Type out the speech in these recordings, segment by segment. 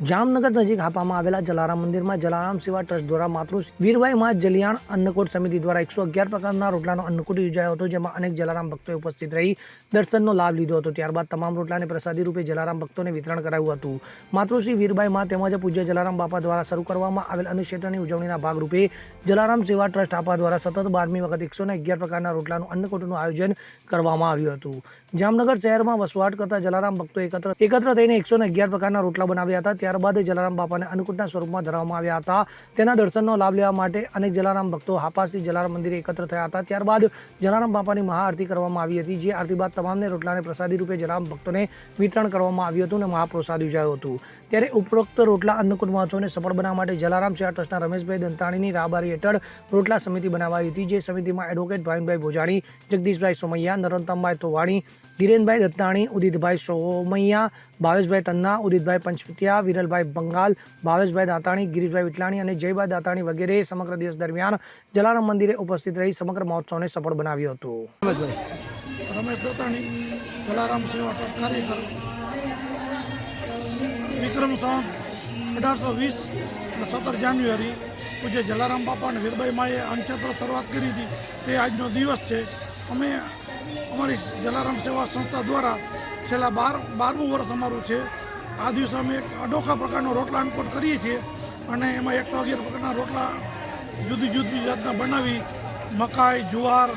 જામનગર નજીક હાપામાં આવેલા જલારામ મંદિરમાં જલારામ સેવા ટ્રસ્ટ દ્વારા માતૃ વીરભાઈ માં જલિયાણ અન્નકૂટ સમિતિ દ્વારા એકસો અગિયાર પ્રકારના રોટલાનો અન્નકૂટ યોજાયો હતો, જેમાં અનેક જલારામ ભક્તોએ ઉપસ્થિત રહી દર્શનનો લાભ લીધો હતો. ત્યારબાદ તમામ રોટલાને પ્રસાદી રૂપે જલારામ ભક્તોને વિતરણ કરાયું હતું. માતૃશ્રી વીરભાઈ માં તેમજ પૂજ્ય જલારામ બાપા દ્વારા શરૂ કરવામાં આવેલ અન્નક્ષેત્રની ઉજવણીના ભાગરૂપે જલારામ સેવા ટ્રસ્ટ આપા દ્વારા સતત બારમી વખત એકસો અગિયાર પ્રકારના રોટલાનું અન્નકૂટનું આયોજન કરવામાં આવ્યું હતું. જામનગર શહેરમાં વસવાટ કરતા જલારામ ભક્તો એકત્ર એકત્ર થઈને એકસો અગિયાર પ્રકારના રોટલા બનાવ્યા હતા. ત્યારબાદ જલારામ બાપાને અન્નકૂટના સ્વરૂપમાં ધરવામાં આવ્યા હતા. તેના દર્શનનો લાભ લેવા માટે અનેક જલારામ ભક્તો હાપાસથી જલારામ મંદિરે એકત્ર થયા હતા. ત્યારબાદ જલારામ બાપાની મહાઆરતી કરવામાં આવી હતી, જે આરતી બાદ તમામને રોટલાને પ્રસાદી રૂપે જલારામ ભક્તોને વિતરણ કરવામાં આવ્યું હતું અને મહાપ્રસાદ યોજાયો હતું. ત્યારે ઉપરોક્ત રોટલા, અન્નકૂટ મહોત્સવને સફળ બનાવવા માટે જલારામ શહેર ટ્રસ્ટના રમેશભાઈ દંતાણીની રાહબારી હેઠળ રોટલા સમિતિ બનાવાઈ હતી, જે સમિતિમાં એડવોકેટ ભાવિનભાઈ ભોજાણી, જગદીશભાઈ સોમૈયા, નરોત્તમભાઈ તોવાણી, ધીરેનભાઈ દત્તાણી, ઉદિતભાઈ સોમૈયા, ભાવેશભાઈ તન્ના, ઉદિતભાઈ પંચપિતિયા વિરલભાઈ બંગાલ, ભાવેશભાઈ દાતાણી, ગિરીશભાઈ વિટલાણી અને જયભાઈ દાતાણી વગેરે સમગ્ર દિવસ દરમિયાન જલારામ મંદિરે ઉપસ્થિત રહી સમગ્ર મહોત્સવને સફળ બનાવ્યો હતો. રમેશ જલારામ સેવા ટ્રસ્ટ વિક્રમ સંવત અઢારસો વીસ અને સત્તર જાન્યુઆરી, પૂજ્ય જલારામ બાપા અને વીરભાઈ માએ અંશેત્ર શરૂઆત કરી હતી. તે આજનો દિવસ છે. અમે અમારી જલારામ સેવા સંસ્થા દ્વારા છેલ્લા બાર, બારમું વર્ષ અમારું છે. આ દિવસે અમે એક અનોખા પ્રકારનો રોટલા અનકોટ કરીએ છીએ અને એમાં એકસો અગિયાર પ્રકારના રોટલા જુદી જુદી જાતના બનાવી મકાઈ જુવાર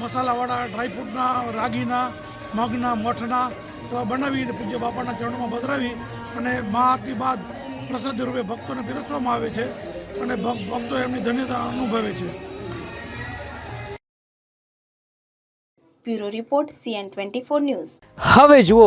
મસાલાવાળા ડ્રાયફ્રૂટના રાગીના મગના મઠના એવા બનાવીને પૂજ્ય બાપાના ચરણોમાં પધરાવી અને મહાઆરતી બાદ પ્રસાદ રૂપે ભક્તોને પીરસવામાં આવે છે અને ભક- ભક્તો એમની ધન્યતા અનુભવે છે. Bureau report CN twenty four news. હવે જુઓ